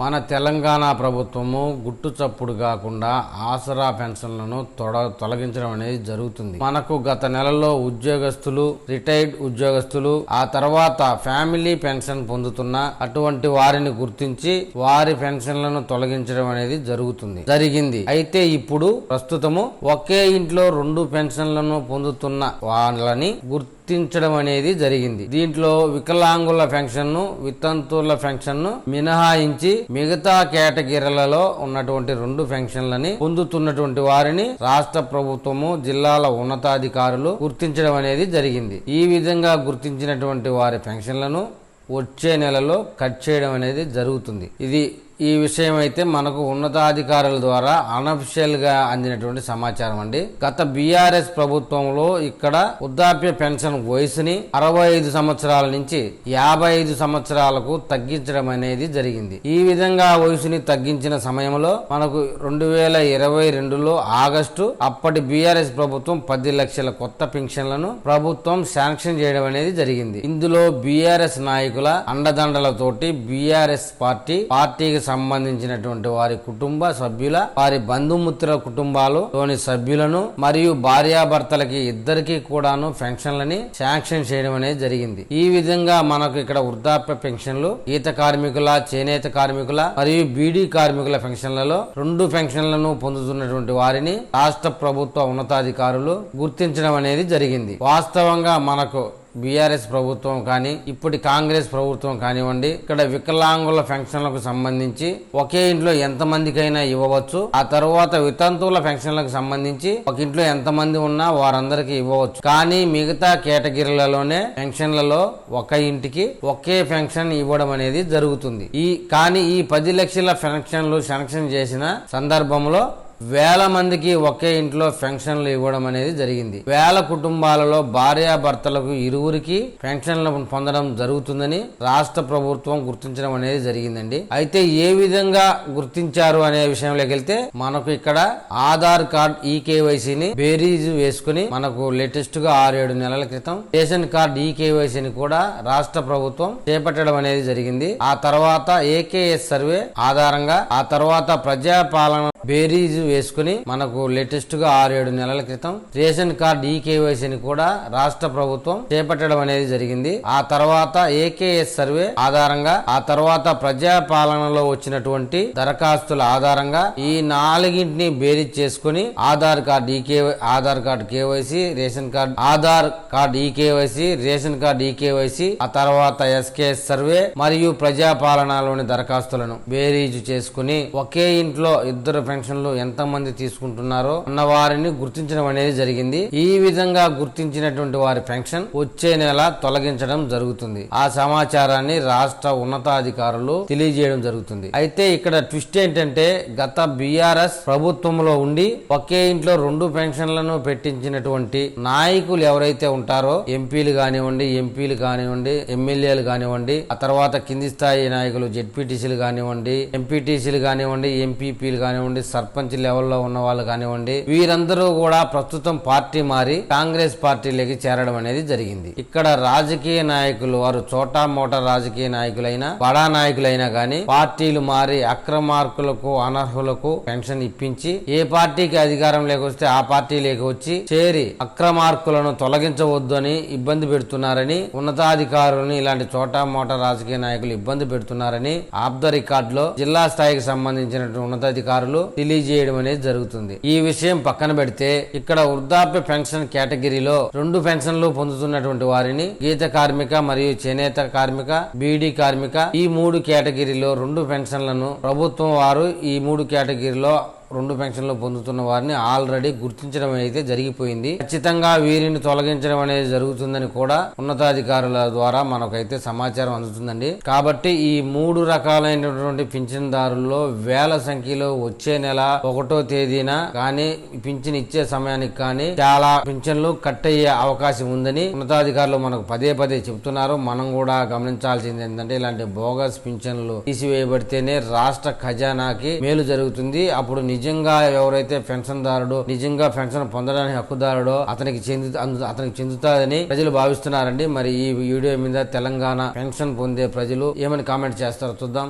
మన తెలంగాణ ప్రభుత్వము గుట్టు చప్పుడు కాకుండా ఆసరా పెన్షన్లను తొడ తొలగించడం అనేది జరుగుతుంది. మనకు గత నెలలో ఉద్యోగస్తులు రిటైర్డ్ ఉద్యోగస్తులు ఆ తర్వాత ఫ్యామిలీ పెన్షన్ పొందుతున్న అటువంటి వారిని గుర్తించి వారి పెన్షన్లను తొలగించడం అనేది జరుగుతుంది. జరిగింది. అయితే ఇప్పుడు ప్రస్తుతము ఒకే ఇంట్లో రెండు పెన్షన్లను పొందుతున్న వాళ్ళని గుర్తు గుర్తించడం అనేది జరిగింది. దీంట్లో వికలాంగుల పెన్షన్ను వితంతువుల పెన్షన్ను మినహాయించి మిగతా కేటగిరీలలో ఉన్నటువంటి రెండు పెన్షన్లని పొందుతున్నటువంటి వారిని రాష్ట్ర ప్రభుత్వము జిల్లాల ఉన్నతాధికారులు గుర్తించడం అనేది జరిగింది. ఈ విధంగా గుర్తించినటువంటి వారి పెన్షన్లను వచ్చే నెలలో కట్ చేయడం అనేది జరుగుతుంది. ఇది ఈ విషయం అయితే మనకు ఉన్నతాధికారుల ద్వారా అనఫిషియల్గా అందినటువంటి సమాచారం అండి. గత బీఆర్ఎస్ ప్రభుత్వంలో ఇక్కడ వృద్ధాప్య పెన్షన్ వయసుని అరవై ఐదు సంవత్సరాల నుంచి యాభై ఐదు సంవత్సరాలకు తగ్గించడం అనేది జరిగింది. ఈ విధంగా వయసుని తగ్గించిన సమయంలో మనకు రెండు వేల ఇరవై రెండులో ఆగస్టు అప్పటి బీఆర్ఎస్ ప్రభుత్వం పది లక్షల కొత్త పెన్షన్లను ప్రభుత్వం శాంక్షన్ చేయడం అనేది జరిగింది. ఇందులో బీఆర్ఎస్ నాయకుల అండదండలతోటి బీఆర్ఎస్ పార్టీ పార్టీకి సంబంధించినటువంటి వారి కుటుంబ సభ్యుల వారి బంధుమిత్రుల కుటుంబాలలోని సభ్యులను మరియు భార్యాభర్తలకి ఇద్దరికి కూడాను పెన్షన్లని శాంక్షన్ చేయడం అనేది జరిగింది. ఈ విధంగా మనకు ఇక్కడ వృద్ధాప్య పెన్షన్లు ఈత కార్మికుల చేనేత కార్మికుల మరియు బీడీ కార్మికుల పెన్షన్లలో రెండు పెన్షన్లను పొందుతున్నటువంటి వారిని రాష్ట్ర ప్రభుత్వ ఉన్నతాధికారులు గుర్తించడం అనేది జరిగింది. వాస్తవంగా మనకు బీఆర్ఎస్ ప్రభుత్వం కానీ ఇప్పటి కాంగ్రెస్ ప్రభుత్వం కానివ్వండి ఇక్కడ వికలాంగుల పెన్షన్లకు సంబంధించి ఒకే ఇంట్లో ఎంత మందికైనా ఇవ్వవచ్చు. ఆ తర్వాత వితంతువుల పెన్షన్లకు సంబంధించి ఒక ఇంట్లో ఎంత మంది ఉన్నా వారందరికీ ఇవ్వవచ్చు. కానీ మిగతా కేటగిరీలలోనే పెన్షన్లలో ఒక ఇంటికి ఒకే పెన్షన్ ఇవ్వడం అనేది జరుగుతుంది. ఈ కానీ ఈ పది లక్షల పెన్షన్లు శాంక్షన్ చేసిన సందర్భంలో వేల మందికి ఒకే ఇంట్లో పెన్షన్లు ఇవ్వడం అనేది జరిగింది. వేల కుటుంబాలలో భార్యాభర్తలకు ఇరువురికి పెన్షన్లు పొందడం జరుగుతుందని రాష్ట్ర ప్రభుత్వం గుర్తించడం అనేది జరిగిందండి. అయితే ఏ విధంగా గుర్తించారు అనే విషయంలోకి వెళ్తే మనకు ఇక్కడ ఆధార్ కార్డ్ ఈ కేవైసీని బేరీజ్ వేసుకుని మనకు లేటెస్ట్గా ఆరేడు నెలల క్రితం రేషన్ కార్డ్ ఈ కేవైసీని కూడా రాష్ట్ర ప్రభుత్వం చేపట్టడం అనేది జరిగింది. ఆ తర్వాత ఏకేఎస్ సర్వే ఆధారంగా ఆ తర్వాత ప్రజాపాలన బేరీజ్ వేసుకుని మనకు లేటెస్ట్గా ఏడు నెలల క్రితం రేషన్ కార్డ్ ఈకేవైసీని కూడా రాష్ట్ర ప్రభుత్వం చేపట్టడం అనేది జరిగింది. ఆ తర్వాత ఏకేఎస్ సర్వే ఆధారంగా ఆ తర్వాత ప్రజాపాలనలో వచ్చినటువంటి దరఖాస్తుల ఆధారంగా ఈ నాలుగింటిని బేరీజ్ చేసుకుని ఆధార్ కార్డ్ ఈ Aadhaar card KYC ration card Aadhaar card e KYC ration card e KYC ఆ తర్వాత ఎస్కేఎస్ సర్వే మరియు ప్రజాపాలనలోని దరఖాస్తులను బేరీజు చేసుకుని ఒకే ఇంట్లో ఇద్దరు పెన్షన్లు ఎంత మంది తీసుకుంటున్నారో అన్న వారిని గుర్తించడం అనేది జరిగింది. ఈ విధంగా గుర్తించినటువంటి వారి పెన్షన్ వచ్చే నెల తొలగించడం జరుగుతుంది. ఆ సమాచారాన్ని రాష్ట్ర ఉన్నతాధికారులు తెలియజేయడం జరుగుతుంది. అయితే ఇక్కడ ట్విస్ట్ ఏంటంటే గత బీఆర్ఎస్ ప్రభుత్వంలో ఉండి ఒకే ఇంట్లో రెండు పెన్షన్లను పెట్టించినటువంటి నాయకులు ఎవరైతే ఉంటారో ఎంపీలు కానివ్వండి ఎంపీలు కానివ్వండి ఎమ్మెల్యేలు కానివ్వండి ఆ తర్వాత కింది స్థాయి నాయకులు జెడ్పీటీసీలు కానివ్వండి ఎంపీటీసీలు కానివ్వండి ఎంపీపీలు కానివ్వండి సర్పంచ్ లెవెల్లో ఉన్న వాళ్ళు కానివ్వండి వీరందరూ కూడా ప్రస్తుతం పార్టీ మారి కాంగ్రెస్ పార్టీలోకి చేరడం అనేది జరిగింది. ఇక్కడ రాజకీయ నాయకులు వారు చోటా మోటా రాజకీయ నాయకులైనా బడా నాయకులైనా గాని పార్టీలు మారి అక్రమార్కులకు అనర్హులకు పెన్షన్ ఇప్పించి ఏ పార్టీకి అధికారం లేకొస్తే ఆ పార్టీలోకి వచ్చి చేరి అక్రమార్కులను తొలగించవద్దు అని ఇబ్బంది పెడుతున్నారని ఉన్నతాధికారులను ఇలాంటి చోటా మోటా రాజకీయ నాయకులు ఇబ్బంది పెడుతున్నారని ఆఫ్ ద రికార్డులో జిల్లా స్థాయికి సంబంధించినటువంటి ఉన్నతాధికారులు తెలియజేయడం అనేది జరుగుతుంది. ఈ విషయం పక్కన పెడితే ఇక్కడ వృద్ధాప్య పెన్షన్ కేటగిరీలో రెండు పెన్షన్లు పొందుతున్నటువంటి వారిని గీత కార్మిక మరియు చేనేత కార్మిక బీడీ కార్మిక ఈ మూడు కేటగిరీలో రెండు పెన్షన్లను ప్రభుత్వం వారు ఈ మూడు కేటగిరీలో రెండు పెన్షన్లు పొందుతున్న వారిని ఆల్రెడీ గుర్తించడం అయితే జరిగిపోయింది. ఖచ్చితంగా వీరిని తొలగించడం అనేది జరుగుతుందని కూడా ఉన్నతాధికారుల ద్వారా మనకైతే సమాచారం అందుతుందండి. కాబట్టి ఈ మూడు రకాలైనటువంటి పింఛన్దారుల్లో వేల సంఖ్యలో వచ్చే నెల ఒకటో తేదీన కానీ పింఛన్ ఇచ్చే సమయానికి కానీ చాలా పింఛన్లు కట్ అయ్యే అవకాశం ఉందని ఉన్నతాధికారులు మనకు పదే పదే చెప్తున్నారు మనం కూడా గమనించాల్సింది ఏంటంటే ఇలాంటి బోగస్ పింఛన్లు తీసివేయబడితేనే రాష్ట్ర ఖజానాకి మేలు జరుగుతుంది. అప్పుడు నిజంగా ఎవరైతే పెన్షన్దారుడు నిజంగా పెన్షన్ పొందడానికి హక్కుదారుడో అతనికి చెందు అతనికి చెందుతాదని ప్రజలు భావిస్తున్నారండి. మరి ఈ వీడియో మీద తెలంగాణ పెన్షన్ పొందే ప్రజలు ఏమని కామెంట్ చేస్తారో చూద్దాం.